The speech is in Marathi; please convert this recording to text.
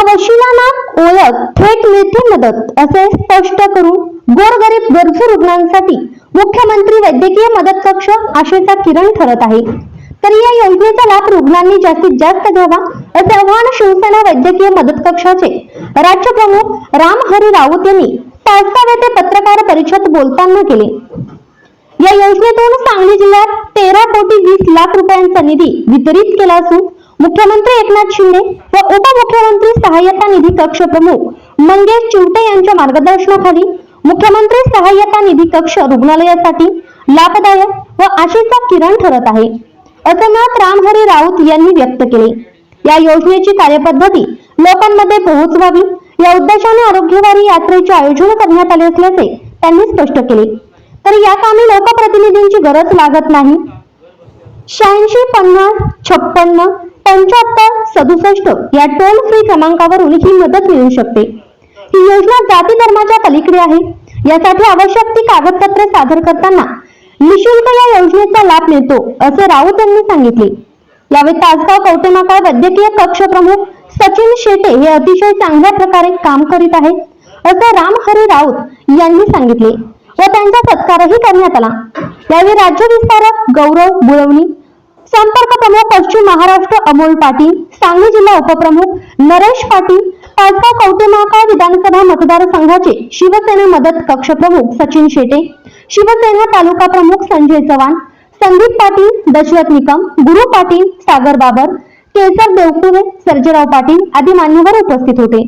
या वशिलांना ओळख थेट मिळते मदत असे स्पष्ट करून गोरगरीब गरजू रुग्णांसाठी मुख्यमंत्री वैद्यकीय मदत कक्ष आशेचा किरण ठरत आहे. तर या योजनेचा लाभ रुग्णांनी जास्तीत जास्त घ्यावा असे आव्हान शिवसेना वैद्यकीय मदत कक्षाचे राज्य प्रमुख राम हरी राऊत यांनी तासगाव येथे पत्रकार परिषद बोलताना केले. या योजनेतून सांगली जिल्ह्यात तेरा कोटी वीस लाख रुपयांचा निधी वितरित केला असून मुख्यमंत्री एकनाथ शिंदे व उपमुख्यमंत्री सहाय्यता निधी कक्ष प्रमुख मंगेश चिवटे यांच्या मार्गदर्शनाखाली मुख्यमंत्री सहाय्यता निधी कक्ष रुग्णालयासाठी लाभदायक व आशेचा किरण ठरत आहे असे मत रामहरी राऊत यांनी व्यक्त केले. या योजनेची कार्यपद्धती लोकांमध्ये पोहोचवावी या उद्देशाने आरोग्यवारी यात्रेचे आयोजन करण्यात आले असल्याचे त्यांनी स्पष्ट केले. तर या कामी लोकप्रतिनिधींची गरज लागत नाही. शहाऐंशी पन्नास छप्पन्न पंच्याहत्तर सदुसष्ट या टोल फ्री क्रमांकावरून ही मदत मिळू शकते. ही योजना जाती धर्माच्या पलीकडे आहे. यासाठी आवश्यक ती कागदपत्रे सादर करताना निशुल्क या योजनेचा लाभ मिळतो असे राऊत यांनी सांगितले. यावेळी तासगाव कौटुंबाकाळ वैद्यकीय कक्ष प्रमुख सचिन शेटे हे अतिशय चांगल्या प्रकारे काम करीत आहेत असे राम हरी राऊत यांनी सांगितले. व त्यांचा सत्कारही करण्यात आला. यावेळी राज्य विस्तारक गौरव बुळवणी संपर्क प्रमुख पश्चिम महाराष्ट्र अमोल पाटील सांगली जिल्हा उपप्रमुख नरेश पाटील तासगाव कवटेमहाकाळ विधानसभा मतदारसंघाचे शिवसेना मदत कक्ष प्रमुख सचिन शेटे शिवसेना तालुका प्रमुख संजय चव्हाण संदीप पाटील दशरथ निकम गुरु पाटील सागर बाबर केसर देवकुरे सर्जेराव पाटील आदी मान्यवर उपस्थित होते.